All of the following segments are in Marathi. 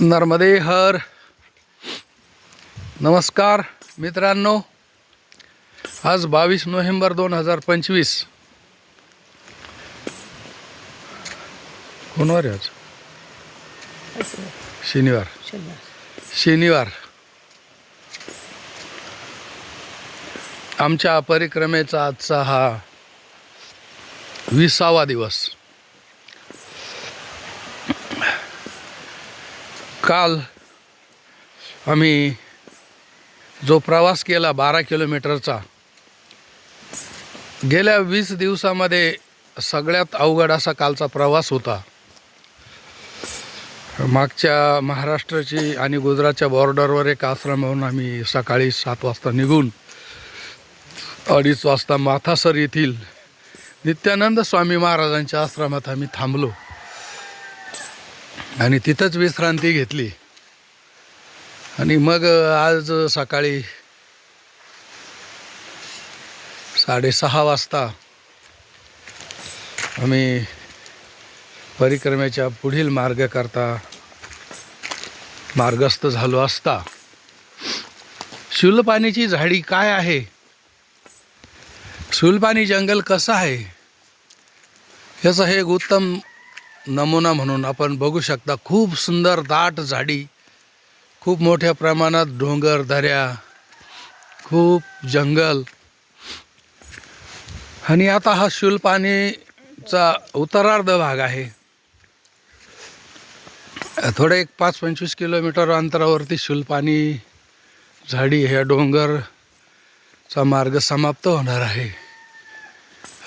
नर्मदे हर। नमस्कार मित्रांनो। आज बावीस नोव्हेंबर दोन हजार पंचवीस। कोणवार आज? शनिवार। शनिवार। आमच्या परिक्रमेचा आजचा हा विसावा दिवस। काल आम्ही जो प्रवास केला बारा किलोमीटरचा गेल्या वीस दिवसामध्ये सगळ्यात अवघड असा कालचा प्रवास होता. मागच्या महाराष्ट्राची आणि गुजरातच्या बॉर्डरवर एक आश्रम म्हणून आम्ही सकाळी सात वाजता निघून अडीच वाजता माथासर येथील नित्यानंद स्वामी महाराजांच्या आश्रमात आम्ही थांबलो. आणि तिथंच विश्रांती घेतली. आणि मग आज सकाळी साडेसहा वाजता आम्ही परिक्रमेच्या पुढील मार्गाकरता मार्गस्थ झालो असता. शुलपाणीची झाडी काय आहे? शुलपाणी जंगल कसं आहे? याचं हे एक उत्तम नमुना म्हणून आपण बघू शकता खूप सुंदर दाट झाडी खूप मोठ्या प्रमाणात डोंगर दऱ्या खूप जंगल. आणि आता हा शुलपाणीचा उत्तरार्ध भाग आहे. थोडं एक पाच पंचवीस किलोमीटर अंतरावरती शुलपाणी झाडी ह्या डोंगरचा मार्ग समाप्त होणार आहे.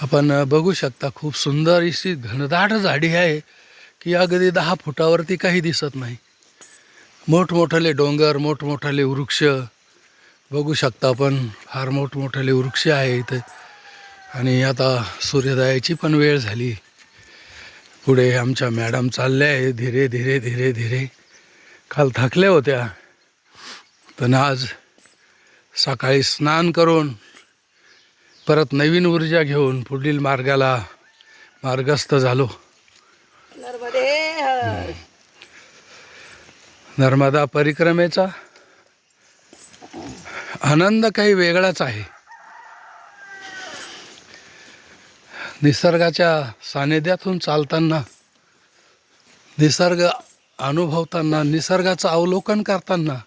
आपण बघू शकता खूप सुंदर अशी घनदाट झाडी आहे की अगदी दहा फुटावरती काही दिसत नाही. मोठमोठाले डोंगर मोठमोठाले वृक्ष बघू शकता आपण फार मोठमोठाले वृक्ष आहे इथे. आणि आता सूर्योदयाची पण वेळ झाली. पुढे आमच्या मॅडम चालल्या आहे धीरे धीरे धीरे धीरे. काल थकल्या होत्या. पण आज सकाळी स्नान करून परत नवीन ऊर्जा घेऊन पुढील मार्गाला मार्गस्थ झालो. नर्मदे परिक्रमेचा आनंद काही वेगळाच आहे. निसर्गाच्या सानिध्यातून चालताना निसर्ग अनुभवताना निसर्गाचं अवलोकन करताना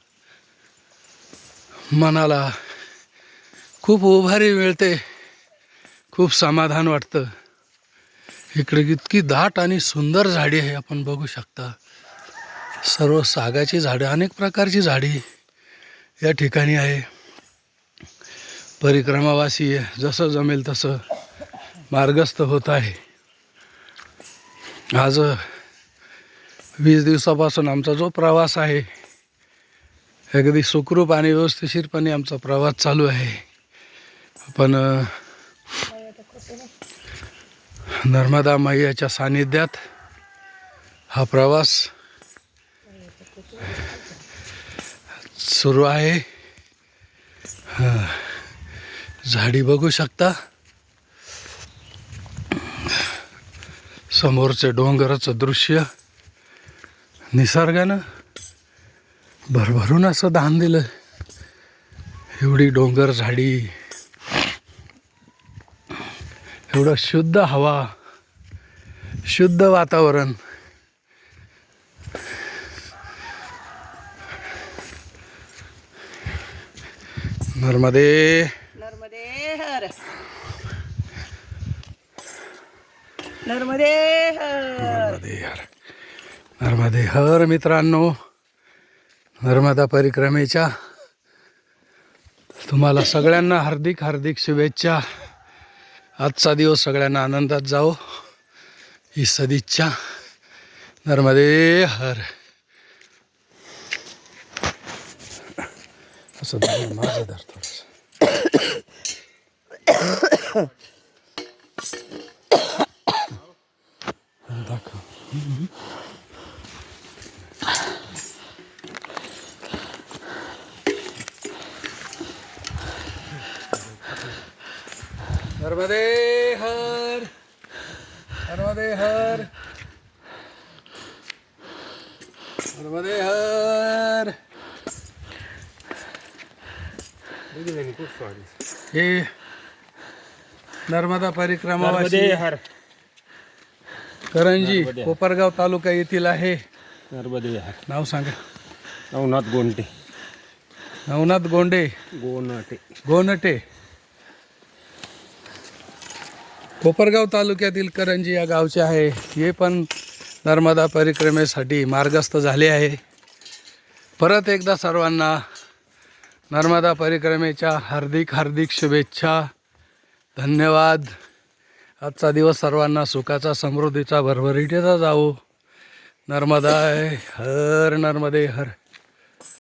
मनाला खूप उभारी मिळते. खूप समाधान वाटतं. इकडे इतकी दाट आणि सुंदर झाडी आहे आपण बघू शकता. सर्व सागाची झाडं अनेक प्रकारची झाडी या ठिकाणी आहे. परिक्रमावासी जसं जमेल तसं मार्गस्थ होत आहे. आज वीस दिवसापासून आमचा जो प्रवास आहे अगदी सुखरूप आणि व्यवस्थिशीरपणे आमचा प्रवास चालू आहे. आपण नर्मदा मैयाच्या सानिध्यात हा प्रवास सुरू आहे. झाडी बघू शकता. समोरचं डोंगराचं दृश्य निसर्गानं भरभरून असं दान दिलं. एवढी डोंगर झाडी एवढं शुद्ध हवा शुद्ध वातावरण. नर्मदे. नर्मदे हर. नर्मदे हर. नर्मदे हर. नर्मदे हर मित्रांनो नर्मदा परिक्रमेच्या तुम्हाला सगळ्यांना हार्दिक हार्दिक शुभेच्छा. आजचा दिवस सगळ्यांना आनंदात जाओ ही सदिच्छा. नर्मदे हर. असं माझं धर थोडस. दाखव. नर्मदे हर नर्मदे हर नर्मदे हर. हे नर्मदा परिक्रमावासी हर. करंजी कोपरगाव तालुका येथील आहे. नर्मदे हर. नाव सांगा. नवनाथ गोंटे नवनाथ गोंडे. गोनाटे. गोनटे. कोपरगाव तालुक्यातील करंजी या गावचे आहे. हे पण नर्मदा परिक्रमेसाठी मार्गस्थ झाले आहे. परत एकदा सर्वांना नर्मदा परिक्रमेच्या हार्दिक हार्दिक शुभेच्छा. धन्यवाद. आजचा दिवस सर्वांना सुखाचा समृद्धीचा भरभरीटीचा जावो. नर्मदा हर नर्मदे हर.